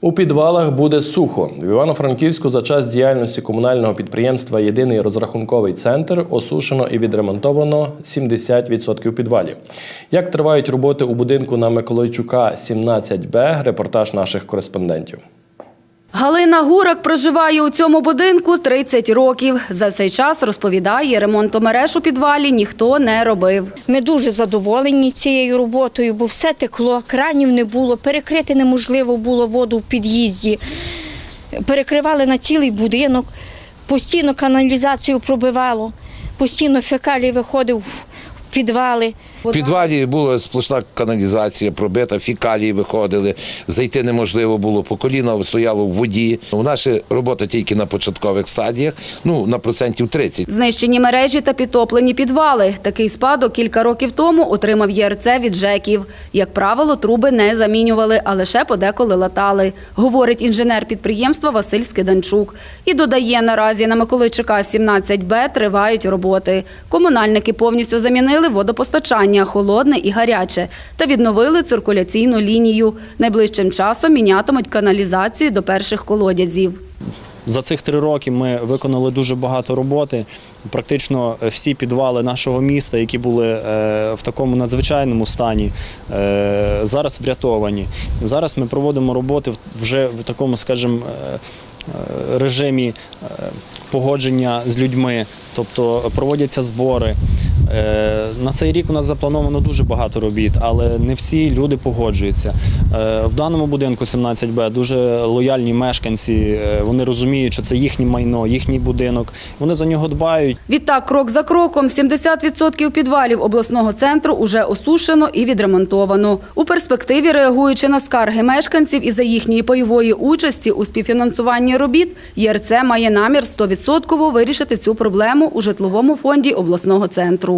У підвалах буде сухо. В Івано-Франківську за час діяльності комунального підприємства Єдиний розрахунковий центр осушено і відремонтовано 70% підвалів. Як тривають роботи у будинку на Миколайчука 17Б, репортаж наших кореспондентів. Галина Гурак проживає у цьому будинку 30 років. За цей час, розповідає, ремонтомереж у підвалі ніхто не робив. Ми дуже задоволені цією роботою, бо все текло, кранів не було, перекрити неможливо було воду в під'їзді. Перекривали на цілий будинок, постійно каналізацію пробивало, постійно фекалій виходив в підвали. В підвалі була сплошна каналізація пробита, фікалії виходили, зайти неможливо було, по коліна стояло в воді. У нас робота тільки на початкових стадіях, ну на процентів 30. Знищені мережі та підтоплені підвали. Такий спадок кілька років тому отримав ЄРЦ від ЖЕКів. Як правило, труби не замінювали, а лише подеколи латали, говорить інженер підприємства Василь Скиданчук. І додає, наразі на Миколайчика 17Б тривають роботи. Комунальники повністю замінили водопостачання холодне і гаряче та відновили циркуляційну лінію. Найближчим часом мінятимуть каналізацію до перших колодязів. За цих три роки ми виконали дуже багато роботи. Практично всі підвали нашого міста, які були е, в такому надзвичайному стані, е, зараз врятовані. Зараз ми проводимо роботи вже в такому, скажімо, е, е, режимі е, погодження з людьми, тобто проводяться збори. Е, На цей рік у нас заплановано дуже багато робіт, але не всі люди погоджуються. Е, В даному будинку 17Б дуже лояльні мешканці. е, Вони розуміють, що це їхнє майно, їхній будинок. Вони за нього дбають. Відтак, крок за кроком, 70% підвалів обласного центру уже осушено і відремонтовано. У перспективі, реагуючи на скарги мешканців і за їхньої пайової участі у співфінансуванні робіт, ЄРЦ має намір 100% вирішити цю проблему у житловому фонді обласного центру.